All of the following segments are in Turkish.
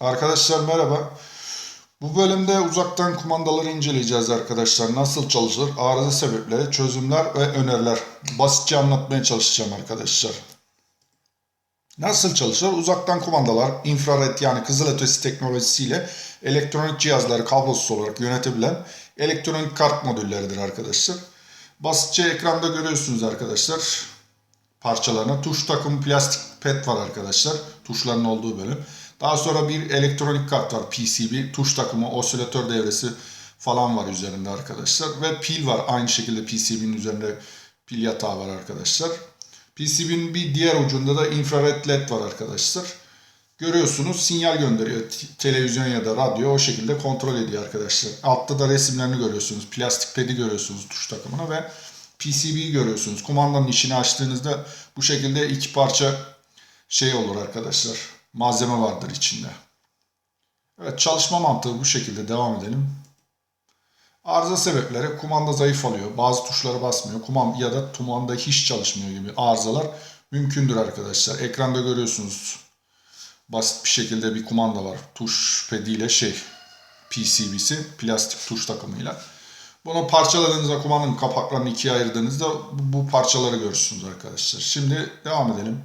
Arkadaşlar merhaba. Bu bölümde uzaktan kumandaları inceleyeceğiz arkadaşlar. Nasıl çalışır, arıza sebepleri, çözümler ve öneriler. Basitçe anlatmaya çalışacağım arkadaşlar. Nasıl çalışır? Uzaktan kumandalar, infrared yani kızılötesi teknolojisiyle elektronik cihazları kablosuz olarak yönetebilen elektronik kart modülleridir arkadaşlar. Basitçe ekranda görüyorsunuz arkadaşlar parçalarına. Tuş takımı plastik pet var arkadaşlar. Tuşların olduğu bölüm. Daha sonra bir elektronik kart var PCB. Tuş takımı, osilatör devresi falan var üzerinde arkadaşlar. Ve pil var. Aynı şekilde PCB'nin üzerinde pil yatağı var arkadaşlar. PCB'nin bir diğer ucunda da infrared led var arkadaşlar. Görüyorsunuz sinyal gönderiyor. Televizyon ya da radyo o şekilde kontrol ediyor arkadaşlar. Altta da resimlerini görüyorsunuz. Plastik pedi görüyorsunuz tuş takımına ve PCB'yi görüyorsunuz. Kumandanın içini açtığınızda bu şekilde iki parça şey olur arkadaşlar. Malzeme vardır içinde. Evet çalışma mantığı bu şekilde devam edelim. Arıza sebepleri kumanda zayıf alıyor. Bazı tuşlara basmıyor. Kumanda ya da kumanda hiç çalışmıyor gibi arızalar mümkündür arkadaşlar. Ekranda görüyorsunuz. Basit bir şekilde bir kumanda var. Tuş pediyle şey PCB'si plastik tuş takımıyla. Bunu parçaladığınızda kumandanın kapaklarını ikiye ayırdığınızda bu parçaları görürsünüz arkadaşlar. Şimdi devam edelim.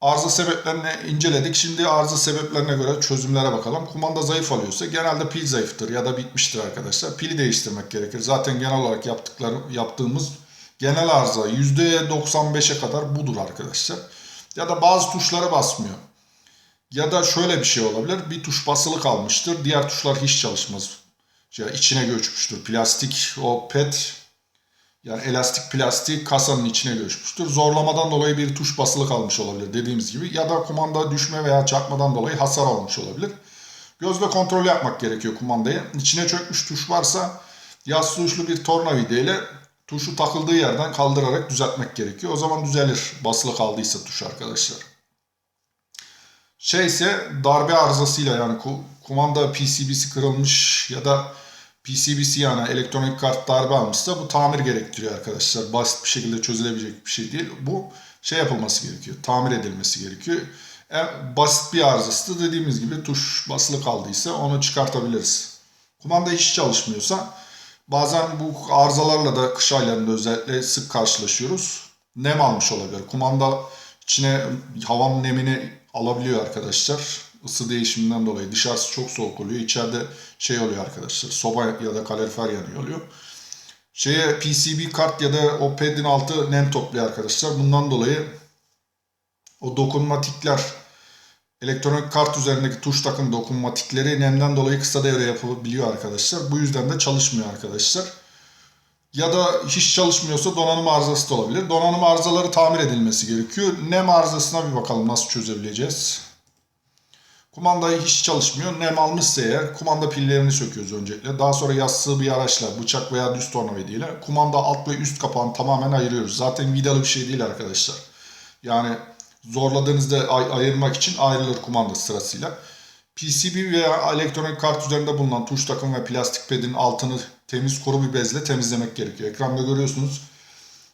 Arıza sebeplerini inceledik. Şimdi arıza sebeplerine göre çözümlere bakalım. Kumanda zayıf alıyorsa genelde pil zayıftır ya da bitmiştir arkadaşlar. Pili değiştirmek gerekir. Zaten genel olarak yaptıkları, yaptığımız genel arıza %95'e kadar budur arkadaşlar. Ya da bazı tuşlara basmıyor. Ya da şöyle bir şey olabilir. Bir tuş basılı kalmıştır. Diğer tuşlar hiç çalışmaz. Ya içine göçmüştür. Plastik o pet yani elastik plastik kasanın içine göçmüştür. Zorlamadan dolayı bir tuş basılı kalmış olabilir dediğimiz gibi. Ya da kumanda düşme veya çarpmadan dolayı hasar almış olabilir. Gözle kontrol yapmak gerekiyor kumandayı. İçine çökmüş tuş varsa yassı uçlu bir tornavida ile tuşu takıldığı yerden kaldırarak düzeltmek gerekiyor. O zaman düzelir basılı kaldıysa tuş arkadaşlar. Şey ise darbe arızasıyla yani ku- kumanda PCB'si kırılmış ya da PCB'si yani elektronik kart darbe almışsa bu tamir gerektiriyor arkadaşlar. Basit bir şekilde çözülebilecek bir şey değil. Bu şey yapılması gerekiyor. Tamir edilmesi gerekiyor. En basit bir arızası da dediğimiz gibi tuş basılı kaldıysa onu çıkartabiliriz. Kumanda hiç çalışmıyorsa bazen bu arızalarla da kış aylarında özellikle sık karşılaşıyoruz. Nem almış olabilir. Kumanda içine havanın nemini alabiliyor arkadaşlar. Isı değişiminden dolayı dışarısı çok soğuk oluyor. İçeride şey oluyor arkadaşlar. Soba ya da kalorifer yanıyor oluyor. Şeye PCB kart ya da o pedin altı nem topluyor arkadaşlar. Bundan dolayı o dokunmatikler elektronik kart üzerindeki tuş takım dokunmatikleri nemden dolayı kısa devre yapabiliyor arkadaşlar. Bu yüzden de çalışmıyor arkadaşlar. Ya da hiç çalışmıyorsa donanım arızası da olabilir. Donanım arızaları tamir edilmesi gerekiyor. Nem arızasına bir bakalım nasıl çözebileceğiz. Kumandayı hiç çalışmıyor. Nem almışsa eğer kumanda pillerini söküyoruz öncelikle. Daha sonra yassı bir araçla bıçak veya düz tornavida ile kumanda alt ve üst kapağını tamamen ayırıyoruz. Zaten vidalı bir şey değil arkadaşlar. Yani zorladığınızda ay- ayırmak için ayrılır kumanda sırasıyla. PCB veya elektronik kart üzerinde bulunan tuş takım ve plastik pedin altını temiz kuru bir bezle temizlemek gerekiyor. Ekranda görüyorsunuz.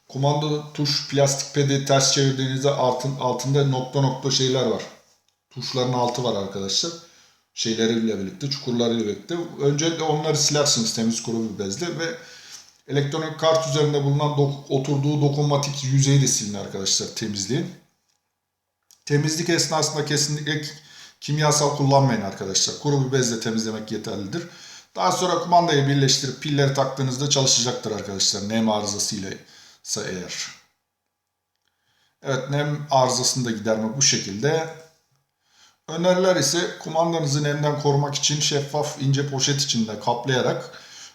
Kumanda tuş plastik pedi ters çevirdiğinizde altın, altında nokta nokta şeyler var. Tuşların altı var arkadaşlar. Şeyleriyle birlikte, çukurlarıyla birlikte. Öncelikle onları silersiniz temiz kuru bir bezle ve elektronik kart üzerinde bulunan dok- oturduğu dokunmatik yüzeyi de silin arkadaşlar temizleyin. Temizlik esnasında kesinlikle kimyasal kullanmayın arkadaşlar. Kuru bir bezle temizlemek yeterlidir. Daha sonra kumandayı birleştirip pilleri taktığınızda çalışacaktır arkadaşlar. Nem arızasıyla ise eğer. Evet nem arızasını da giderme bu şekilde. Öneriler ise kumandanızı nemden korumak için şeffaf ince poşet içinde kaplayarak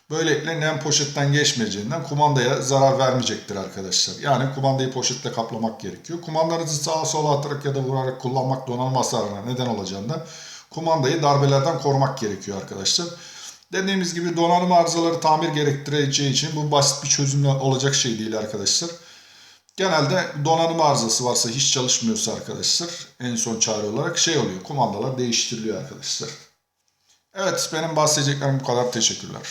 böylelikle nem poşetten geçmeyeceğinden kumandaya zarar vermeyecektir arkadaşlar. Yani kumandayı poşetle kaplamak gerekiyor. Kumandanızı sağa sola atarak ya da vurarak kullanmak donanım hasarına neden olacağından kumandayı darbelerden korumak gerekiyor arkadaşlar. Dediğimiz gibi donanım arızaları tamir gerektireceği için bu basit bir çözümle olacak şey değil arkadaşlar. Genelde donanım arızası varsa hiç çalışmıyorsa arkadaşlar en son çare olarak şey oluyor kumandalar değiştiriliyor arkadaşlar. Evet benim bahsedeceklerim bu kadar teşekkürler.